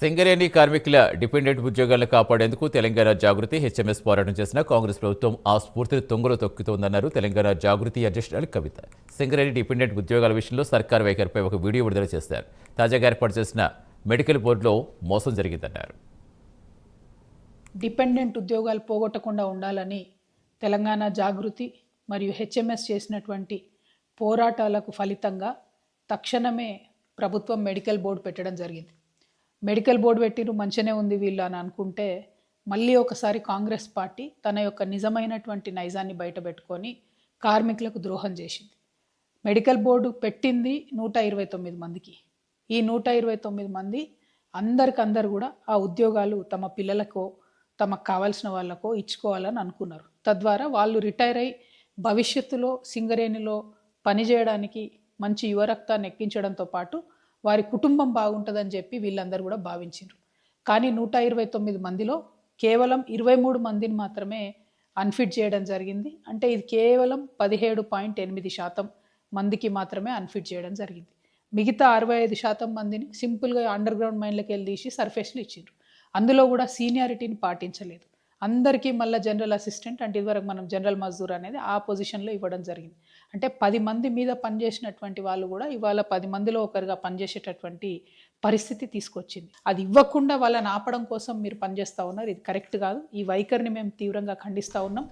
సింగరేణి కార్మికుల డిపెండెంట్ ఉద్యోగాలను కాపాడేందుకు తెలంగాణ జాగృతి హెచ్ఎంఎస్ పోరాటం చేసిన కాంగ్రెస్ ప్రభుత్వం ఆ స్ఫూర్తిని తొంగలో తొక్కుతోందన్నారు తెలంగాణ జాగృతి అధ్యక్షురాలు కవిత. సింగరేణి డిపెండెంట్ ఉద్యోగాల విషయంలో సర్కార్ వైఖరిపై ఒక వీడియో విడుదల చేశారు. తాజాగా ఏర్పాటు చేసిన మెడికల్ బోర్డులో మోసం జరిగిందన్నారు. డిపెండెంట్ ఉద్యోగాలు పోగొట్టకుండా ఉండాలని తెలంగాణ జాగృతి మరియు హెచ్ఎంఎస్ చేసినటువంటి పోరాటాలకు ఫలితంగా తక్షణమే ప్రభుత్వం మెడికల్ బోర్డు పెట్టడం జరిగింది. మెడికల్ బోర్డు పెట్టిరు మంచిగానే ఉంది వీళ్ళు అని అనుకుంటే మళ్ళీ ఒకసారి కాంగ్రెస్ పార్టీ తన యొక్క నిజమైనటువంటి నైజాన్ని బయటపెట్టుకొని కార్మికులకు ద్రోహం చేసింది. మెడికల్ బోర్డు పెట్టింది నూట ఇరవై తొమ్మిది మందికి. ఈ నూట ఇరవై తొమ్మిది మంది అందరికందరు కూడా ఆ ఉద్యోగాలు తమ పిల్లలకో తమకు కావాల్సిన వాళ్ళకో ఇచ్చుకోవాలని అనుకున్నారు. తద్వారా వాళ్ళు రిటైర్ అయి భవిష్యత్తులో సింగరేణిలో పనిచేయడానికి మంచి యువరక్తాన్ని ఎక్కించడంతో పాటు వారి కుటుంబం బాగుంటుందని చెప్పి వీళ్ళందరూ కూడా భావించారు కానీ నూట ఇరవై తొమ్మిది మందిలో కేవలం ఇరవై మూడు మందిని మాత్రమే అన్ఫిట్ చేయడం జరిగింది. అంటే ఇది కేవలం పదిహేడు పాయింట్ ఎనిమిది శాతం మందికి మాత్రమే అన్ఫిట్ చేయడం జరిగింది. మిగతా అరవై ఐదు శాతం మందిని సింపుల్గా అండర్ గ్రౌండ్ మైన్లోకి వెళ్ళి తీసి సర్ఫేస్లు ఇచ్చిండ్రు. అందులో కూడా సీనియారిటీని పాటించలేదు. అందరికీ మళ్ళీ జనరల్ అసిస్టెంట్ అంటే ఇదివరకు మనం జనరల్ మజ్దూర్ అనేది ఆ పొజిషన్లో ఇవ్వడం జరిగింది. అంటే పది మంది మీద పనిచేసినటువంటి వాళ్ళు కూడా ఇవాళ పది మందిలో ఒకరిగా పనిచేసేటటువంటి పరిస్థితి తీసుకొచ్చింది. అది ఇవ్వకుండా వాళ్ళని ఆపడం కోసం మీరు పనిచేస్తూ ఉన్నారు. ఇది కరెక్ట్ కాదు. ఈ వైఖరిని మేము తీవ్రంగా ఖండిస్తూ ఉన్నాం.